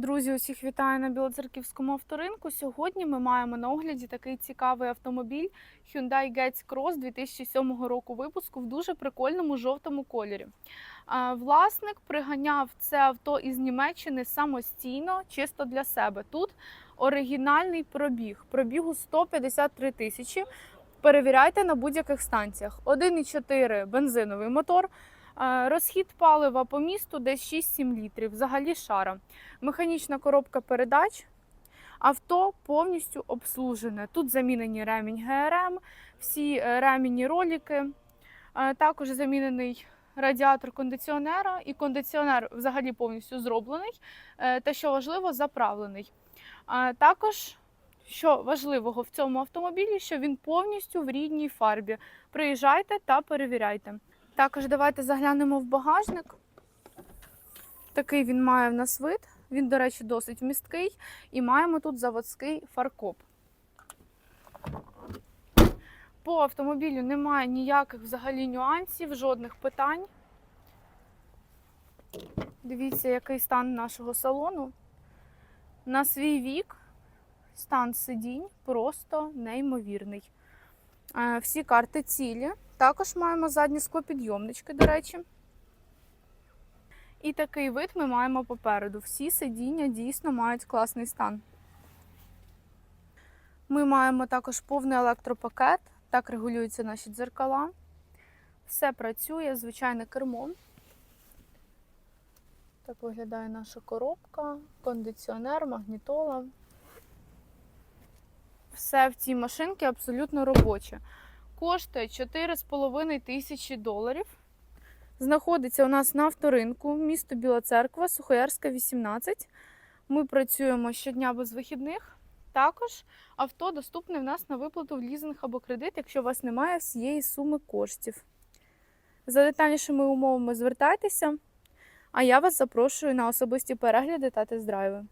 Друзі, усіх вітаю на Білоцерківському авторинку. Сьогодні ми маємо на огляді такий цікавий автомобіль Hyundai Getz Cross 2007 року випуску в дуже прикольному жовтому кольорі. Власник приганяв це авто із Німеччини самостійно, чисто для себе. Тут оригінальний пробіг. Пробігу 153 тисячі. Перевіряйте на будь-яких станціях. 1,4 бензиновий мотор. Розхід палива по місту десь 6-7 літрів, взагалі шара. Механічна коробка передач. Авто повністю обслужене. Тут замінені ремінь ГРМ, всі е, ремінні ролики. Е, Також замінений радіатор кондиціонера, і кондиціонер взагалі повністю зроблений. е, Та що важливо, заправлений. Також, що важливого в цьому автомобілі, що він повністю в рідній фарбі. Приїжджайте та перевіряйте. Також давайте заглянемо в багажник. Такий він має в нас вид. Він, до речі, досить місткий. І маємо тут заводський фаркоп. По автомобілю немає ніяких взагалі нюансів, жодних питань. Дивіться, який стан нашого салону. На свій вік стан сидінь просто неймовірний. Е, Всі карти цілі. Також маємо задні склопідйомнички, до речі. І такий вид ми маємо попереду. Всі сидіння дійсно мають класний стан. Ми маємо також повний електропакет, так регулюються наші дзеркала. Все працює, звичайне кермо. Так виглядає наша коробка, кондиціонер, магнітола. Все в цій машинці абсолютно робоче. Коштує 4,5 тисячі доларів. Знаходиться у нас на авторинку, місто Біла Церква, Сухоярська, 18. Ми працюємо щодня без вихідних. Також авто доступне в нас на виплату в лізинг або кредит, якщо у вас немає всієї суми коштів. За детальнішими умовами звертайтеся, а я вас запрошую на особисті перегляди та тест-драйви.